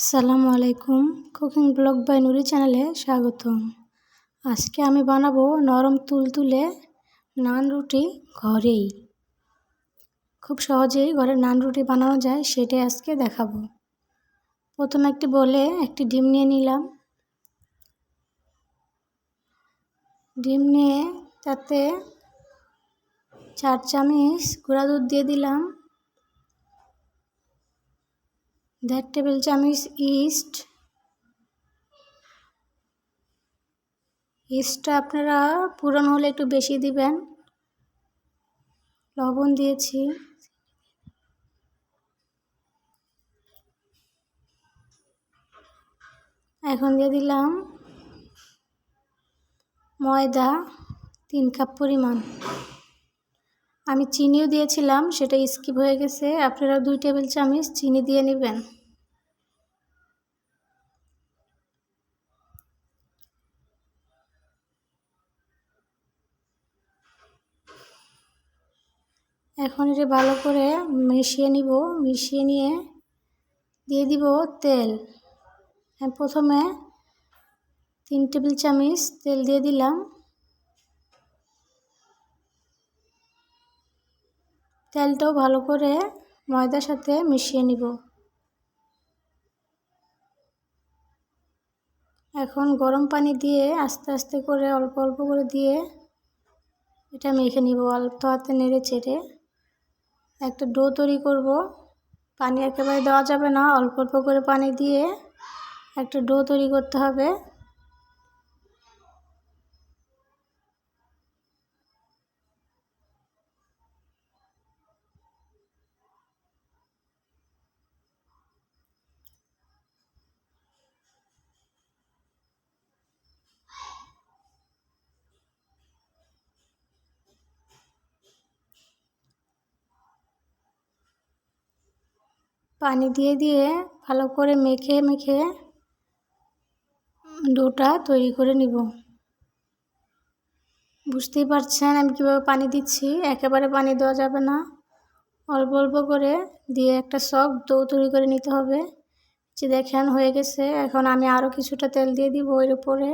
আসসালামু আলাইকুম। Cooking blog by নুরি চ্যানেলে স্বাগতম। আজকে আমি বানাবো নরম তুলতুলে নান রুটি ঘরেই। খুব সহজেই ঘরে নান রুটি বানানো যায় সেটাই আজকে দেখাবো। প্রথমে একটি বলে একটি ডিম নিয়ে নিলাম। ডিম নিয়ে তাতে চার চামচ গুঁড়া দুধ দিয়ে দিলাম। দেড় টেবিল চামচ ইস্ট ইস্টটা আপনারা পুরনো হলে একটু বেশি দিবেন। লবণ দিয়েছি। এখন দিয়ে দিলাম ময়দা, তিন কাপ পরিমাণ। আমি চিনিও দিয়েছিলাম, সেটা স্কিপ হয়ে গেছে। আপনারা দুই টেবিল চামচ চিনি দিয়ে নেবেন। এখন এটা ভালো করে মিশিয়ে নিব। মিশিয়ে নিয়ে দিয়ে দিব তেল। প্রথমে তিন টেবিল চামচ তেল দিয়ে দিলাম। তেলটাও ভালো করে ময়দার সাথে মিশিয়ে নিব। এখন গরম পানি দিয়ে আস্তে আস্তে করে, অল্প অল্প করে দিয়ে এটা মেখে নিব। অল্প হাতে নেড়ে চেড়ে একটা ডো তৈরি করব। পানি একেবারে দেওয়া যাবে না, অল্প অল্প করে পানি দিয়ে একটা ডো তৈরি করতে হবে। পানি দিয়ে দিয়ে ভালো করে মেখে মেখে ডোটা তৈরি করে নিব। বুঝতেই পারছেন আমি কীভাবে পানি দিচ্ছি? একেবারে পানি দেওয়া যাবে না। অল্প অল্প করে দিয়ে একটা সফট ডো তৈরি করে নিতে হবে। যে দেখেন হয়ে গেছে। এখন আমি আরও কিছুটা তেল দিয়ে দিব এর উপরে।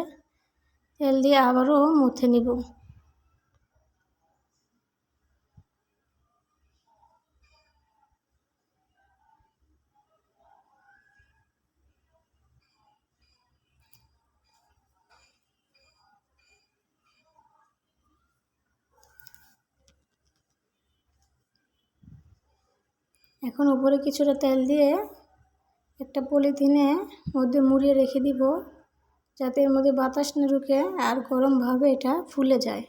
তেল দিয়ে আবারও মুথে নিব। এখন উপরে কিছুটা তেল দিয়ে একটা পলিথিনে মধ্যে মুড়িয়ে রেখে দিব, যাতে এর মধ্যে বাতাস না ঢুকে আর গরমভাবে এটা ফুলে যায়।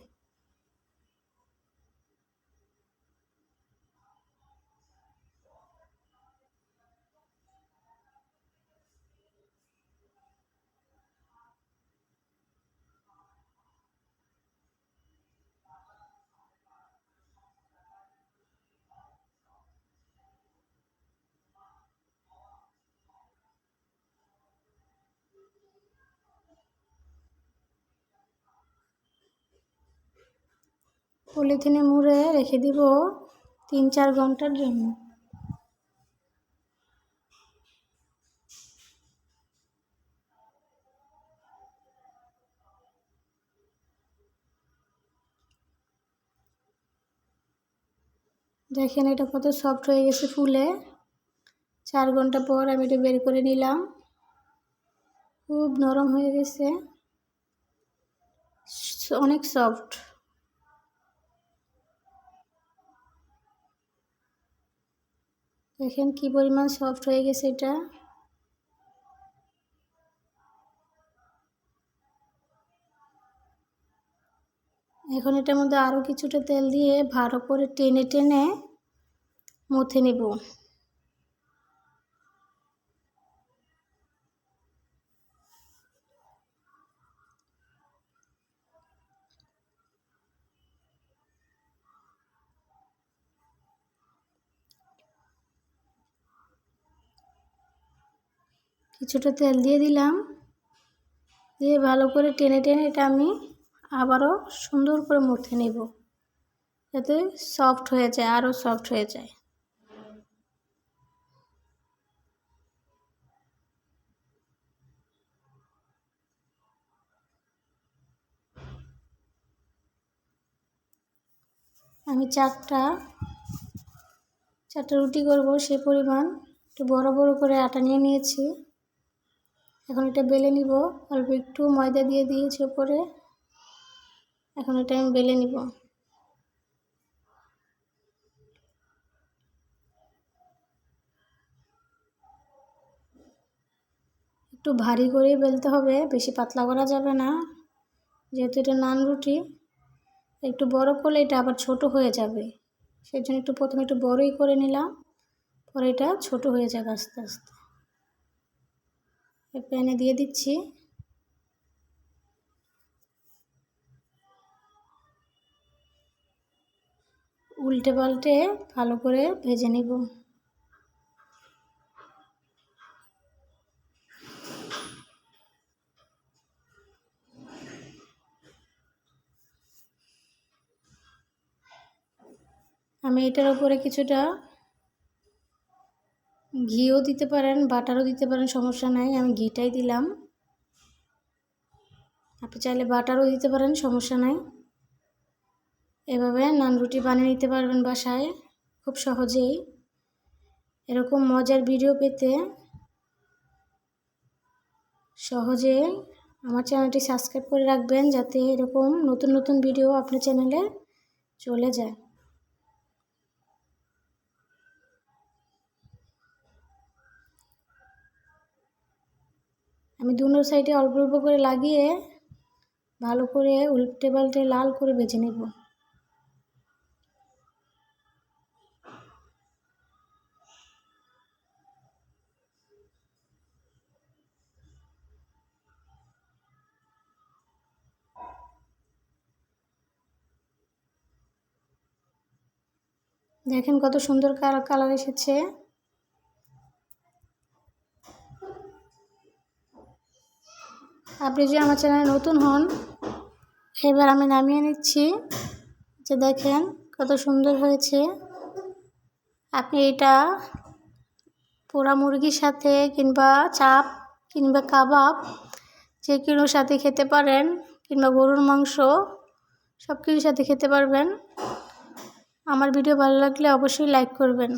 পলিথিনে মুড়ে রেখে দিব তিন চার ঘণ্টার জন্য। দেখেন এটা কত সফট হয়ে গেছে ফুলে। চার ঘণ্টা পর আমি এটা বের করে নিলাম। খুব নরম হয়ে গেছে। অনেক সফট। দেখেন কি পরিমাণ সফট হয়ে গেছে এটা। এখন এটার মধ্যে আরও কিছুটা তেল দিয়ে ভালো করে টেনে টেনে মুথে নিব। কিছুটা তেল দিয়ে দিলাম। দিয়ে ভালো করে টেনে টেনে এটা আমি আবারও সুন্দর করে মুথে নেব। যাতে সফট হয়ে যায়, আরও সফট হয়ে যায়। আমি চারটা চারটা রুটি করব, সে পরিমাণ। একটু বড় বড় করে আটা নিয়ে নিয়েছি। এখন এটা বেলে নিব। অল্প একটু ময়দা দিয়ে দিয়েছি ওপরে। এখন এটা আমি বেলে নিব। একটু ভারী করে বেলতে হবে, বেশি পাতলা করা যাবে না। যেহেতু এটা নান রুটি, একটু বড় করলে এটা আবার ছোট হয়ে যাবে। সেই জন্য একটু প্রথমে একটু বড়ই করে নিলাম, পরে এটা ছোট হয়ে যাবে আস্তে আস্তে। প্যানে দিয়ে দিচ্ছি। উল্টে পাল্টে ভালো করে ভেজে নিব। আমি এটার উপরে কিছুটা ঘিও দিতে পারেন, বাটারও দিতে পারেন, সমস্যা নাই, আমি ঘিটাই দিলাম। আপনি চাইলে বাটারও দিতে পারেন, সমস্যা নাই। এভাবে নান রুটি বানিয়ে নিতে পারবেন বাসায়, খুব সহজেই। এরকম মজার ভিডিও পেতে সহজে আমার চ্যানেলটি সাবস্ক্রাইব করে রাখবেন, যাতে এরকম নতুন নতুন ভিডিও আপনার চ্যানেলে চলে যায়। আমি দুনো সাইডে অল্প অল্প করে লাগিয়ে ভালো করে উল্টে পাল্টে লাল করে বেছে নেব। দেখেন কত সুন্দর কালার এসেছে। আপনি যদি আমার চ্যানেলে নতুন হন, এবার আমি নামিয়ে নিচ্ছি। যে দেখেন কত সুন্দর হয়েছে। আপনি এটা পোড়া মুরগির সাথে কিংবা চাপ কিংবা কাবাব যে কিনোর সাথে খেতে পারেন কিংবা গরুর মাংস সব কিছুর সাথে খেতে পারবেন। আমার ভিডিও ভালো লাগলে অবশ্যই লাইক করবেন।